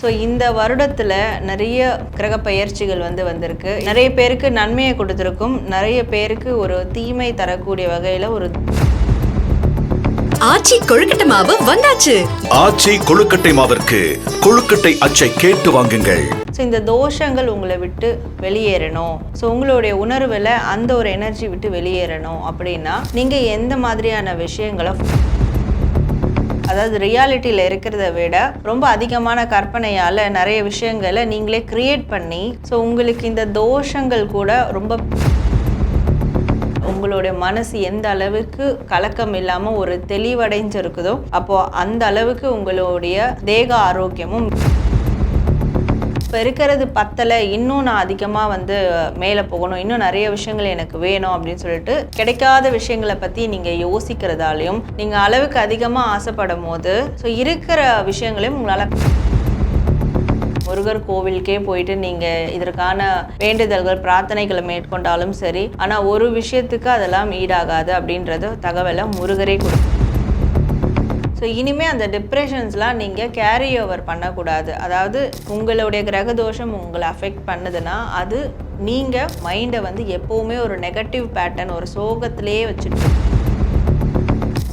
So இந்த வருடத்தில் நிறைய கிரக பெயர்ச்சிகள் வந்து வந்திருக்கு. நிறைய பேருக்கு நன்மையை கொடுத்துருக்கும். நிறைய பேருக்கு ஒரு தீமை தரக்கூடிய வகையில் ஒரு ஆச்சி கொழுக்கட்டை மாவு வந்தாச்சு. ஆச்சி கொழுக்கட்டை மாவிற்கு கொழுக்கட்டை அச்சை கேட்டு வாங்குங்கள். ஸோ இந்த தோஷங்கள் உங்களை விட்டு வெளியேறணும். ஸோ உங்களுடைய உணர்வில் அந்த ஒரு எனர்ஜி விட்டு வெளியேறணும் அப்படின்னா நீங்கள் எந்த மாதிரியான விஷயங்களை அதாவது ரியாலிட்டியில் இருக்கிறத விட ரொம்ப அதிகமான கற்பனையால் நிறைய விஷயங்களை நீங்களே கிரியேட் பண்ணி ஸோ உங்களுக்கு இந்த தோஷங்கள் கூட ரொம்ப உங்களுடைய மனசு எந்த அளவுக்கு கலக்கம் இல்லாமல் ஒரு தெளிவடைஞ்சிருக்குதோ அப்போது அந்த அளவுக்கு உங்களுடைய தேக ஆரோக்கியமும் இப்போ இருக்கிறது பத்தலை. இன்னும் நான் அதிகமாக வந்து மேலே போகணும். இன்னும் நிறைய விஷயங்கள் எனக்கு வேணும் அப்படின்னு சொல்லிட்டு கிடைக்காத விஷயங்களை பற்றி நீங்கள் யோசிக்கிறதாலையும் நீங்கள் அளவுக்கு அதிகமாக ஆசைப்படும் போது ஸோ இருக்கிற விஷயங்களையும் உங்களால் முருகர் கோவிலுக்கே போயிட்டு நீங்கள் இதற்கான வேண்டுதல்கள் பிரார்த்தனைகளை மேற்கொண்டாலும் சரி ஆனால் ஒரு விஷயத்துக்கு அதெல்லாம் ஈடாகாது அப்படின்றது தகவலை முருகரே கொடுக்கும். ஸோ இனிமேல் அந்த டிப்ரெஷன்ஸ்லாம் நீங்கள் கேரி ஓவர் பண்ணக்கூடாது. அதாவது உங்களுடைய கிரக தோஷம் உங்களை அஃபெக்ட் பண்ணுதுன்னா அது நீங்கள் மைண்டை வந்து எப்போவுமே ஒரு நெகட்டிவ் பேட்டர்ன் ஒரு சோகத்திலேயே வச்சுட்டு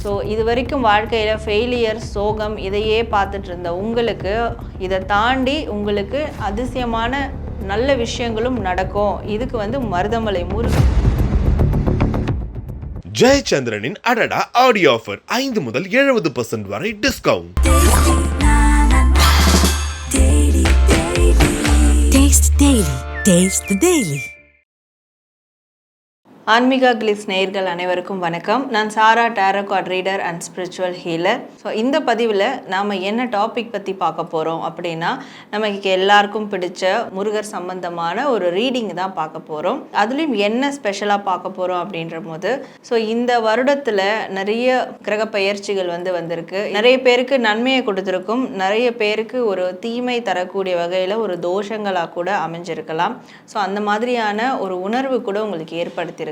ஸோ இது வரைக்கும் வாழ்க்கையில் ஃபெயிலியர் சோகம் இதையே பார்த்துட்டு இருந்த உங்களுக்கு இதை தாண்டி உங்களுக்கு அதிசயமான நல்ல விஷயங்களும் நடக்கும். இதுக்கு வந்து மருதமலை முருகன் ஜெயச்சந்திரனின் அடடா ஆடியோ ஆஃபர் ஐந்து முதல் எழுபது பர்சன்ட் வரை டிஸ்கவுண்ட் டேஸ்ட் டெய்லி ஆன்மீகா கிளிஸ் நேயர்கள் அனைவருக்கும் வணக்கம். நான் Sara tarot reader and spiritual healer so இந்த பதிவில் நாம் என்ன டாபிக் பற்றி பார்க்க போகிறோம் அப்படின்னா நமக்கு எல்லாருக்கும் பிடிச்ச முருகர் சம்பந்தமான ஒரு ரீடிங் தான் பார்க்க போகிறோம் அதுலேயும் என்ன ஸ்பெஷலாக பார்க்க போகிறோம் அப்படின்ற போது ஸோ இந்த வருடத்தில் நிறைய கிரக பயிற்சிகள் வந்து வந்திருக்கு. நிறைய பேருக்கு நன்மையை கொடுத்துருக்கும். நிறைய பேருக்கு ஒரு தீமை தரக்கூடிய வகையில் ஒரு தோஷங்களாக கூட அமைஞ்சிருக்கலாம். ஸோ அந்த மாதிரியான ஒரு உணர்வு கூட உங்களுக்கு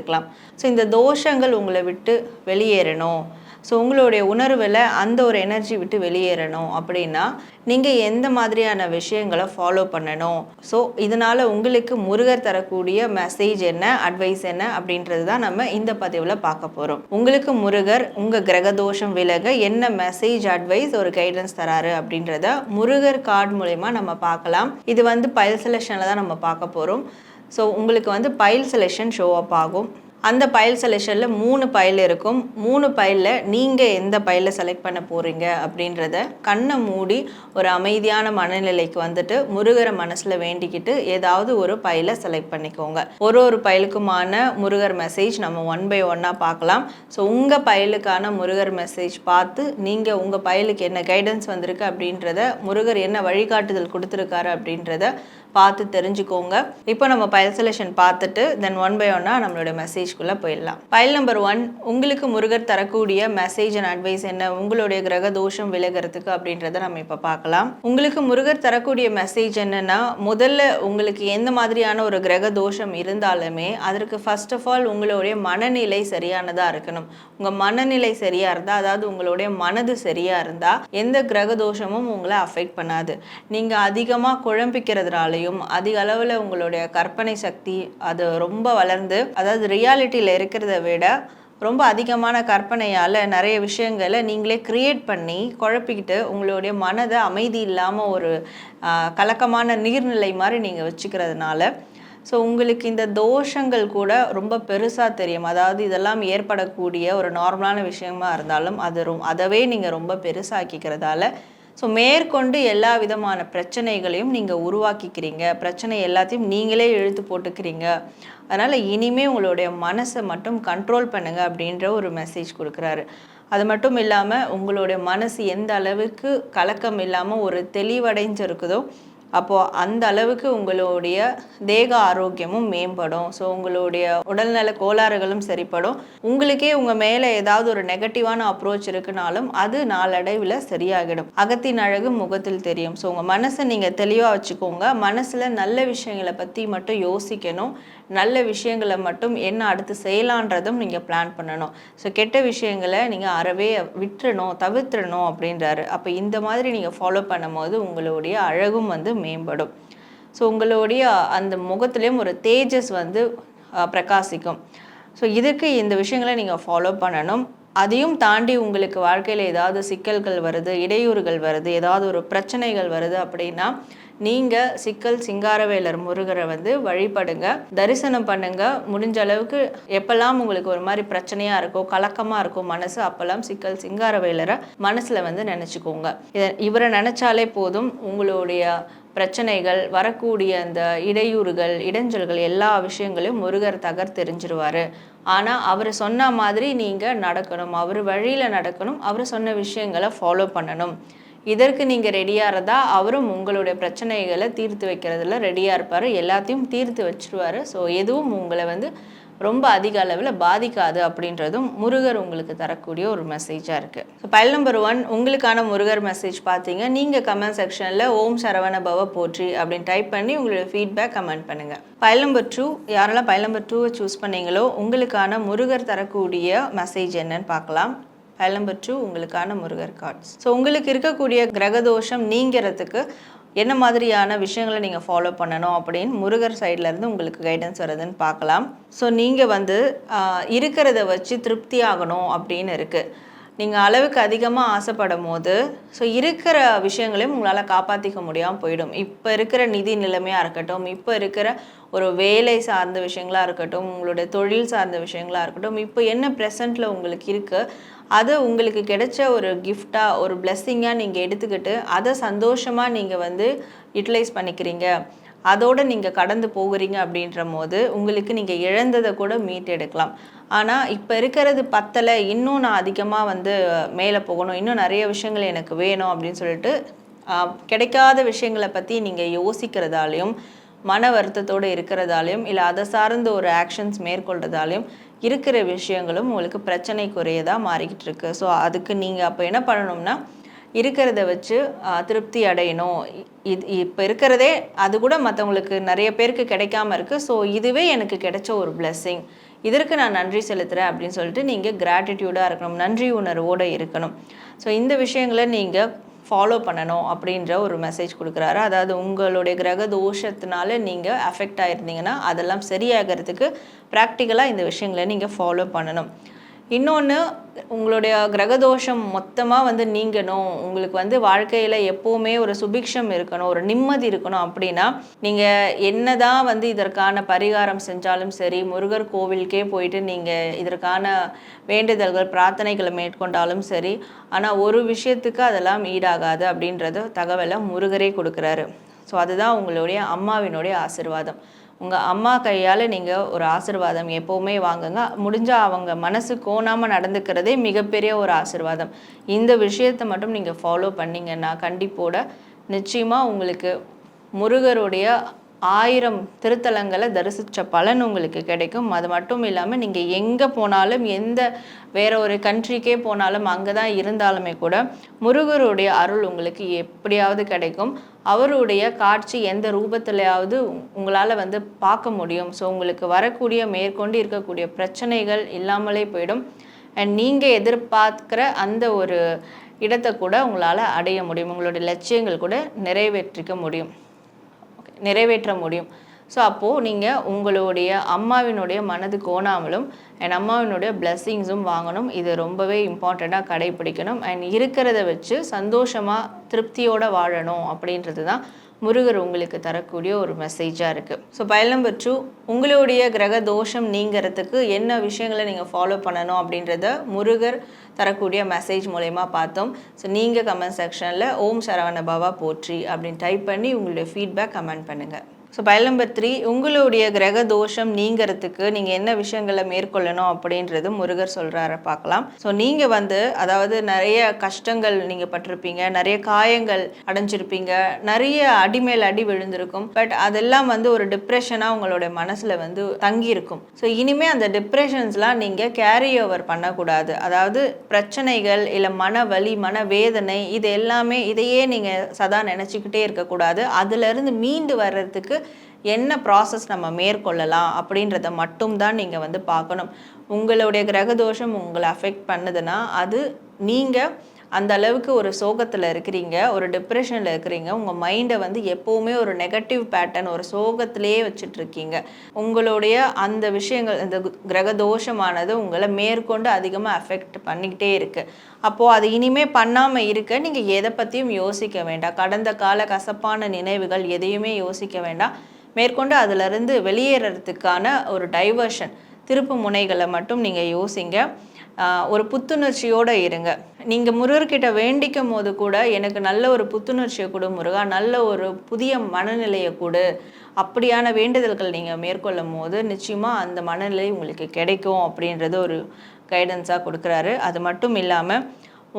இருக்கலாம் ஸோ இந்த தோஷங்கள் உங்களை விட்டு வெளியேறணும். ஸோ உங்களுடைய உணர்வில் அந்த ஒரு எனர்ஜி விட்டு வெளியேறணும். அப்படின்னா நீங்கள் எந்த மாதிரியான விஷயங்களை ஃபாலோ பண்ணணும்? ஸோ இதனால் உங்களுக்கு முருகர் தரக்கூடிய மெசேஜ் என்ன அட்வைஸ் என்ன அப்படின்றது தான் நம்ம இந்த பதிவில் பார்க்க போகிறோம் உங்களுக்கு முருகர் உங்கள் கிரக தோஷம் விலக என்ன மெசேஜ் அட்வைஸ் ஒரு கைடன்ஸ் தராரு அப்படின்றத முருகர் கார்டு மூலயமா நம்ம பார்க்கலாம். இது வந்து பயல் செலெக்ஷனில் தான் நம்ம பார்க்க போகிறோம் ஸோ உங்களுக்கு வந்து பைல் செலெக்ஷன் ஷோ அப் ஆகும். அந்த பைல் செலெக்ஷனில் மூணு பைல் இருக்கும். மூணு பைலில் நீங்கள் எந்த பைலில் செலக்ட் பண்ண போகிறீங்க அப்படின்றத கண்ணை மூடி ஒரு அமைதியான மனநிலைக்கு வந்துட்டு முருகரை மனசில் வேண்டிக்கிட்டு ஏதாவது ஒரு பைலை செலக்ட் பண்ணிக்கோங்க. ஒரு ஒரு பைலுக்குமான முருகர் மெசேஜ் நம்ம ஒன் பை ஒன்னாக பார்க்கலாம். ஸோ உங்கள் பைலுக்கான முருகர் மெசேஜ் பார்த்து நீங்கள் உங்கள் பைலுக்கு என்ன கைடன்ஸ் வந்திருக்கு அப்படின்றத முருகர் என்ன வழிகாட்டுதல் கொடுத்துருக்காரு அப்படின்றத பார்த்து தெரிஞ்சுக்கோங்க. இப்போ நம்ம பைல் செலெக்ஷன் பார்த்துட்டு தென் ஒன் பை ஒன்னாக நம்மளோட மெசேஜ்குள்ளே போயிடலாம். பைல் நம்பர் ஒன் உங்களுக்கு முருகர் தரக்கூடிய மெசேஜ் அண்ட் அட்வைஸ் என்ன? உங்களுடைய கிரக தோஷம் விலகிறதுக்கு அப்படின்றத நம்ம இப்போ பார்க்கலாம். உங்களுக்கு முருகர் தரக்கூடிய மெசேஜ் என்னன்னா முதல்ல உங்களுக்கு எந்த மாதிரியான ஒரு கிரக தோஷம் இருந்தாலுமே அதற்கு ஃபர்ஸ்ட் ஆஃப் ஆல் உங்களுடைய மனநிலை சரியானதாக இருக்கணும். உங்கள் மனநிலை சரியாக இருந்தால் அதாவது உங்களுடைய மனது சரியாக இருந்தால் எந்த கிரக தோஷமும் உங்களை அஃபெக்ட் பண்ணாது. நீங்கள் அதிகமாக குழம்பிக்கிறதுனாலையும் அதிக அளவில் உங்களுடைய கற்பனை சக்தி அது ரொம்ப வளர்ந்து அதாவது ரியாலிட்டியில் இருக்கிறத விட ரொம்ப அதிகமான கற்பனையால் நிறைய விஷயங்களை நீங்களே கிரியேட் பண்ணி குழப்பிக்கிட்டு உங்களுடைய மனதை அமைதி இல்லாமல் ஒரு கலக்கமான நீர்நிலை மாதிரி நீங்கள் வச்சுக்கிறதுனால ஸோ உங்களுக்கு இந்த தோஷங்கள் கூட ரொம்ப பெருசாக தெரியும். அதாவது இதெல்லாம் ஏற்படக்கூடிய ஒரு நார்மலான விஷயமா இருந்தாலும் அது ரொ அதவே நீங்கள் ரொம்ப பெருசாக்கிக்கிறதால ஸோ மேற்கொண்டு எல்லா விதமான பிரச்சனைகளையும் நீங்கள் உருவாக்கிக்கிறீங்க. பிரச்சனை எல்லாத்தையும் நீங்களே இழுத்து போட்டுக்கிறீங்க. அதனால் இனிமேல் உங்களுடைய மனசை மட்டும் கண்ட்ரோல் பண்ணுங்கள் அப்படின்ற ஒரு மெசேஜ் கொடுக்குறாரு. அது மட்டும் இல்லாமல் உங்களுடைய மனசு எந்த அளவுக்கு கலக்கம் இல்லாமல் ஒரு தெளிவடைஞ்சிருக்குதோ அப்போது அந்த அளவுக்கு உங்களுடைய தேக ஆரோக்கியமும் மேம்படும். ஸோ உங்களுடைய உடல்நல கோளாறுகளும் சரிப்படும். உங்களுக்கே உங்கள் மேலே ஏதாவது ஒரு நெகட்டிவான அப்ரோச் இருக்குனாலும் அது நாளடைவில் சரியாகிடும். அகத்தின் அழகு முகத்தில் தெரியும். ஸோ உங்கள் மனசை நீங்கள் தெளிவாக வச்சுக்கோங்க. மனசில் நல்ல விஷயங்களை பற்றி மட்டும் யோசிக்கணும். நல்ல விஷயங்களை மட்டும் என்ன அடுத்து செய்யலான்றதும் நீங்கள் பிளான் பண்ணணும். ஸோ கெட்ட விஷயங்களை நீங்கள் அறவே விட்டுறணும் தவிர்த்துடணும் அப்படின்றாரு. அப்போ இந்த மாதிரி நீங்கள் ஃபாலோ பண்ணும்போது உங்களுடைய அழகும் வந்து மேம்படும். ஸோ உங்களுடைய அந்த முகத்துலேயும் ஒரு தேஜஸ் வந்து அஹ், பிரகாசிக்கும். ஸோ இதுக்கு இந்த விஷயங்களை நீங்கள் ஃபாலோ பண்ணணும். அதையும் தாண்டி உங்களுக்கு வாழ்க்கையில் ஏதாவது சிக்கல்கள் வருது இடையூறுகள் வருது ஏதாவது ஒரு பிரச்சனைகள் வருது அப்படின்னா நீங்கள் சிக்கல் சிங்காரவேலர் முருகரை வந்து வழிபடுங்க தரிசனம் பண்ணுங்க. முடிஞ்ச அளவுக்கு எப்பெல்லாம் உங்களுக்கு ஒரு மாதிரி பிரச்சனையாக இருக்கோ கலக்கமாக இருக்கும் மனசு அப்பெல்லாம் சிக்கல் சிங்காரவேலரை மனசில் வந்து நினச்சிக்கோங்க. இதை இவரை நினச்சாலே போதும் உங்களுடைய பிரச்சனைகள் வரக்கூடிய அந்த இடையூறுகள் இடைஞ்சல்கள் எல்லா விஷயங்களையும் முருகர் தகர் தெரிஞ்சிருவாரு ஆனால் அவர் சொன்ன மாதிரி நீங்கள் நடக்கணும். அவர் வழியில் நடக்கணும். அவர் சொன்ன விஷயங்களை ஃபாலோ பண்ணணும். இதற்கு நீங்கள் ரெடியாக இருந்தால் அவரும் உங்களுடைய பிரச்சனைகளை தீர்த்து வைக்கிறதுல ரெடியாக இருப்பார். எல்லாத்தையும் தீர்த்து வச்சுருவார். ஸோ எதுவும் உங்களை வந்து ரொம்ப அதிக அளவில் பாதிக்காது அப்படின்றதும் முருகர் உங்களுக்கு தரக்கூடிய ஒரு மெசேஜாக இருக்குது ஸோ பயல் நம்பர் ஒன் உங்களுக்கான முருகர் மெசேஜ் பார்த்தீங்க நீங்கள் கமெண்ட் செக்ஷனில் ஓம் சரவண பவ போற்றி அப்படின்னு டைப் பண்ணி உங்களுடைய ஃபீட்பேக் கமெண்ட் பண்ணுங்கள் பயல் நம்பர் டூ யாரெல்லாம் பயல் நம்பர் டூவை சூஸ் பண்ணீங்களோ உங்களுக்கான முருகர் தரக்கூடிய மெசேஜ் என்னன்னு பார்க்கலாம். ஃபைல் நம்பர் டூ உங்களுக்கான முருகர் கார்ட்ஸ் ஸோ உங்களுக்கு இருக்கக்கூடிய கிரகதோஷம் நீங்கிறதுக்கு என்ன மாதிரியான விஷயங்களை நீங்கள் ஃபாலோ பண்ணணும் அப்படின்னு முருகர் சைட்லேருந்து உங்களுக்கு கைடன்ஸ் வருதுன்னு பார்க்கலாம். ஸோ நீங்கள் வந்து இருக்கிறத வச்சு திருப்தி ஆகணும் அப்படின்னு இருக்குது நீங்கள் அளவுக்கு அதிகமாக ஆசைப்படும் போது ஸோ இருக்கிற விஷயங்களையும் உங்களால் காப்பாற்றிக்க முடியாமல் போயிடும். இப்போ இருக்கிற நிதி நிலைமையாக இருக்கட்டும் இப்போ இருக்கிற ஒரு வேலை சார்ந்த விஷயங்களாக இருக்கட்டும் உங்களுடைய தொழில் சார்ந்த விஷயங்களாக இருக்கட்டும் இப்போ என்ன ப்ரெசண்ட்டில் உங்களுக்கு இருக்குது அது உங்களுக்கு கிடைச்ச ஒரு கிஃப்டாக ஒரு பிளெஸ்ஸிங்காக நீங்கள் எடுத்துக்கிட்டு அதை சந்தோஷமாக நீங்கள் வந்து யூட்டிலைஸ் பண்ணிக்கிறீங்க. அதோடு நீங்கள் கடந்து போகிறீங்க அப்படின்ற போது உங்களுக்கு நீங்கள் இழந்ததை கூட மீட்டெடுக்கலாம். ஆனால் இப்போ இருக்கிறது பத்தலை இன்னும் நான் அதிகமாக வந்து மேலே போகணும் இன்னும் நிறைய விஷயங்கள் எனக்கு வேணும் அப்படின்னு சொல்லிட்டு கிடைக்காத விஷயங்களை பற்றி நீங்கள் யோசிக்கிறதாலையும் மன வருத்தத்தோடு இருக்கிறதாலையும் இல்லை அதை சார்ந்த ஒரு ஆக்ஷன்ஸ் மேற்கொள்றதாலையும் இருக்கிற விஷயங்களும் உங்களுக்கு பிரச்சனைக்குரியதாக மாறிக்கிட்டு இருக்கு ஸோ அதுக்கு நீங்கள் அப்போ என்ன பண்ணணும்னா இருக்கிறத வச்சு திருப்தி அடையணும். இது இப்போ இருக்கிறதே அது கூட மற்றவங்களுக்கு நிறைய பேருக்கு கிடைக்காம இருக்குது ஸோ இதுவே எனக்கு கிடைச்ச ஒரு பிளெஸ்ஸிங் இதற்கு நான் நன்றி செலுத்துகிறேன் அப்படின்னு சொல்லிட்டு நீங்கள் கிராட்டிடியூடாக இருக்கணும். நன்றி உணர்வோடு இருக்கணும். ஸோ இந்த விஷயங்களை நீங்கள் ஃபாலோ பண்ணணும் அப்படின்ற ஒரு மெசேஜ் கொடுக்குறாரு. அதாவது உங்களுடைய கிரக தோஷத்தினால நீங்கள் அஃபெக்ட் ஆகிருந்தீங்கன்னா அதெல்லாம் சரியாகிறதுக்கு ப்ராக்டிக்கலாக இந்த விஷயங்களை நீங்கள் ஃபாலோ பண்ணணும். இன்னொன்று உங்களுடைய கிரகதோஷம் மொத்தமாக வந்து நீங்கணும். உங்களுக்கு வந்து வாழ்க்கையில் எப்போவுமே ஒரு சுபிக்ஷம் இருக்கணும் ஒரு நிம்மதி இருக்கணும் அப்படின்னா நீங்கள் என்னதான் வந்து இதற்கான பரிகாரம் செஞ்சாலும் சரி முருகர் கோவிலுக்கே போயிட்டு நீங்கள் இதற்கான வேண்டுதல்கள் பிரார்த்தனைகளை மேற்கொண்டாலும் சரி ஆனால் ஒரு விஷயத்துக்கு அதெல்லாம் ஈடாகாது அப்படின்றத தகவலை முருகரே கொடுக்குறாரு. ஸோ அதுதான் உங்களுடைய அம்மாவினுடைய ஆசிர்வாதம். உங்கள் அம்மா கையால் நீங்கள் ஒரு ஆசிர்வாதம் எப்போவுமே வாங்குங்க. முடிஞ்சால் அவங்க மனசு கோணாமல் நடந்துக்கிறதே மிகப்பெரிய ஒரு ஆசிர்வாதம். இந்த விஷயத்தை மட்டும் நீங்கள் ஃபாலோ பண்ணீங்கன்னா கண்டிப்போட நிச்சயமாக உங்களுக்கு முருகருடைய ஆயிரம் திருத்தலங்களை தரிசித்த பலன் உங்களுக்கு கிடைக்கும். அது மட்டும் இல்லாமல் நீங்கள் எங்கே போனாலும் எந்த வேற ஒரு கண்ட்ரிக்கே போனாலும் அங்கே தான் இருந்தாலுமே கூட முருகருடைய அருள் உங்களுக்கு எப்படியாவது கிடைக்கும். அவருடைய காட்சி எந்த ரூபத்திலையாவது உங்களால் வந்து பார்க்க முடியும். ஸோ உங்களுக்கு வரக்கூடிய மேற்கொண்டு இருக்கக்கூடிய பிரச்சனைகள் இல்லாமலே போயிடும். அண்ட் நீங்கள் எதிர்பார்க்குற அந்த ஒரு இடத்தை கூட உங்களால் அடைய முடியும். உங்களுடைய லட்சியங்கள் கூட நிறைவேற்றிக்க முடியும். நிறைவேற்ற முடியும். ஸோ அப்போது நீங்கள் உங்களுடைய அம்மாவினுடைய மனது கோணாமலும் அண்ட் அம்மாவினுடைய பிளெஸ்ஸிங்ஸும் வாங்கணும். இது ரொம்பவே இம்பார்ட்டண்ட்டாக கடைபிடிக்கணும். அண்ட் இருக்கிறத வச்சு சந்தோஷமாக திருப்தியோடு வாழணும் அப்படின்றது தான் முருகர் உங்களுக்கு தரக்கூடிய ஒரு மெசேஜாக இருக்குது ஸோ பயல் நம்பர் டூ உங்களுடைய கிரக தோஷம் நீங்கிறதுக்கு என்ன விஷயங்களை நீங்கள் ஃபாலோ பண்ணணும் அப்படின்றத முருகர் தரக்கூடிய மெசேஜ் மூலயமா பார்த்தோம். ஸோ நீங்கள் கமெண்ட் செக்ஷனில் ஓம் சரவண பவா போற்றி அப்படின்னு டைப் பண்ணி உங்களுடைய ஃபீட்பேக் கமெண்ட் பண்ணுங்கள் ஸோ பயல் நம்பர் த்ரீ உங்களுடைய கிரக தோஷம் நீங்கிறதுக்கு நீங்கள் என்ன விஷயங்களை மேற்கொள்ளணும் அப்படின்றது முருகர் சொல்கிறார பார்க்கலாம். ஸோ நீங்கள் வந்து அதாவது நிறைய கஷ்டங்கள் நீங்கள் பட்டிருப்பீங்க நிறைய காயங்கள் அடைஞ்சிருப்பீங்க நிறைய அடி மேல் அடி விழுந்திருக்கும் பட் அதெல்லாம் வந்து ஒரு டிப்ரெஷனாக உங்களுடைய மனசில் வந்து தங்கியிருக்கும். ஸோ இனிமேல் அந்த டிப்ரெஷன்ஸ்லாம் நீங்கள் கேரி ஓவர் பண்ணக்கூடாது. அதாவது பிரச்சனைகள் இல்லை மன வலி மன வேதனை இது எல்லாமே இதையே நீங்கள் சதா நினச்சிக்கிட்டே இருக்கக்கூடாது. அதுலேருந்து மீண்டு வர்றதுக்கு என்ன ப்ராசஸ் நம்ம மேற்கொள்ளலாம் அப்படின்றத மட்டும்தான் நீங்கள் வந்து பார்க்கணும். உங்களுடைய கிரகதோஷம் உங்களை அஃபெக்ட் பண்ணுதுன்னா அது நீங்கள் அந்த அளவுக்கு ஒரு சோகத்தில் இருக்கிறீங்க ஒரு டிப்ரெஷனில் இருக்கிறீங்க உங்கள் மைண்டை வந்து எப்போவுமே ஒரு நெகட்டிவ் பேட்டர்ன் ஒரு சோகத்திலேயே வச்சுட்ருக்கீங்க உங்களுடைய அந்த விஷயங்கள் இந்த கிரக தோஷமானது உங்களை மேற்கொண்டு அதிகமாக அஃபெக்ட் பண்ணிக்கிட்டே இருக்குது அப்போது அது இனிமே பண்ணாமல் இருக்க நீங்கள் எதை பற்றியும் யோசிக்க வேண்டாம். கடந்த கால கசப்பான நினைவுகள் எதையுமே யோசிக்க வேண்டாம். மேற்கொண்டு அதிலிருந்து வெளியேறதுக்கான ஒரு டைவர்ஷன் திருப்பு முனைகளை மட்டும் நீங்கள் யோசிங்க. ஒரு புத்துணர்ச்சியோடு இருங்க. நீங்கள் முருகர்கிட்ட வேண்டிக்கும் போது கூட எனக்கு நல்ல ஒரு புத்துணர்ச்சியை கொடு முருகா நல்ல ஒரு புதிய மனநிலையை கொடு. அப்படியான வேண்டுதல்கள் நீங்கள் மேற்கொள்ளும் போது நிச்சயமாக அந்த மனநிலை உங்களுக்கு கிடைக்கும் அப்படின்றது ஒரு கைடன்ஸாக கொடுக்குறாரு. அது மட்டும் இல்லாமல்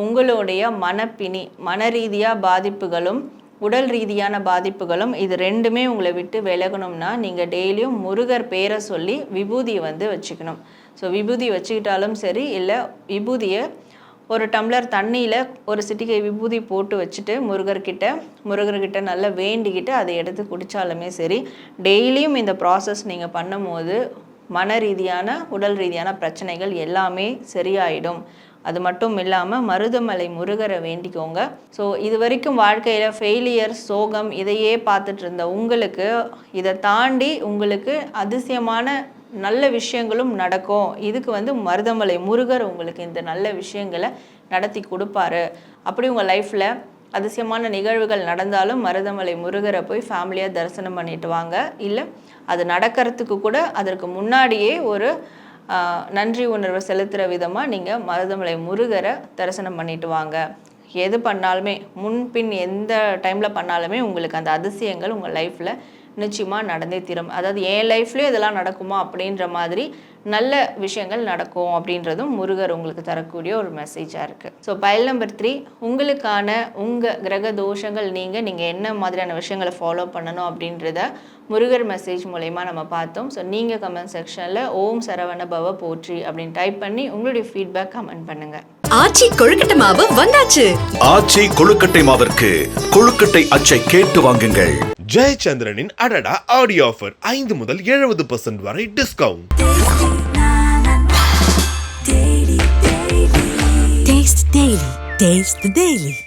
உங்களுடைய மனப்பிணி மன ரீதியாக பாதிப்புகளும் உடல் ரீதியான பாதிப்புகளும் இது ரெண்டுமே உங்களை விட்டு விலகணும்னா நீங்கள் டெய்லியும் முருகர் பேரை சொல்லி விபூதியை வந்து வச்சுக்கணும். ஸோ விபூதி வச்சுக்கிட்டாலும் சரி இல்லை விபூதியை ஒரு டம்ளர் தண்ணியில் ஒரு சிட்டிகை விபூதி போட்டு வச்சுட்டு முருகர்கிட்ட முருகர்கிட்ட நல்லா வேண்டிக்கிட்டு அதை எடுத்து குடித்தாலுமே சரி டெய்லியும் இந்த ப்ராசஸ் நீங்கள் பண்ணும்போது மன ரீதியான உடல் ரீதியான பிரச்சனைகள் எல்லாமே சரியாயிடும். அது மட்டும் இல்லாமல் மருதமலை முருகரை வேண்டிக்கோங்க. ஸோ இது வரைக்கும் வாழ்க்கையில் ஃபெயிலியர் சோகம் இதையே பார்த்துட்டு இருந்த உங்களுக்கு இதை தாண்டி உங்களுக்கு அதிசயமான நல்ல விஷயங்களும் நடக்கும். இதுக்கு வந்து மருதமலை முருகர் உங்களுக்கு இந்த நல்ல விஷயங்களை நடத்தி கொடுப்பாரு. அப்படி உங்கள் லைஃப்பில் அதிசயமான நிகழ்வுகள் நடந்தாலும் மருதமலை முருகரை போய் ஃபேமிலியாக தரிசனம் பண்ணிட்டு வாங்க. இல்லை அது நடக்கிறதுக்கு கூட அதற்கு முன்னாடியே ஒரு நன்றி உணர்வை செலுத்துகிற விதமாக நீங்கள் மருதமலை முருகரை தரிசனம் பண்ணிட்டு வாங்க. எது பண்ணாலுமே முன்பின் எந்த டைமில் பண்ணாலுமே உங்களுக்கு அந்த அதிசயங்கள் உங்கள் லைஃப்பில் நிச்சயமாக நடந்தே தீரும். அதாவது என் லைஃப்லேயும் இதெல்லாம் நடக்குமா அப்படின்ற மாதிரி நல்ல விஷயங்கள் நடக்கும் அப்படின்றதும் முருகர் உங்களுக்கு தரக்கூடிய ஒரு மெசேஜாக இருக்குது ஸோ பயல் நம்பர் த்ரீ உங்களுக்கான உங்கள் கிரக தோஷங்கள் நீங்கள் நீங்கள் என்ன மாதிரியான விஷயங்களை ஃபாலோ பண்ணணும் அப்படின்றத முருகர் மெசேஜ் மூலயமா நம்ம பார்த்தோம். ஸோ நீங்கள் கமெண்ட் செக்ஷனில் ஓம் சரவண பவ போற்றி அப்படின்னு டைப் பண்ணி உங்களுடைய ஃபீட்பேக் கமெண்ட் பண்ணுங்கள் ஆச்சி கொழுக்கட்டை மாவு வந்தாச்சு. ஆச்சி கொழுக்கட்டை மாவிற்கு கொழுக்கட்டை அச்சை கேட்டு வாங்குங்கள். ஜெயச்சந்திரனின் அடடா ஆடியோ ஆஃபர் ஐந்து முதல் எழுபது பர்சன்ட் வரை டிஸ்கவுண்ட் Taste the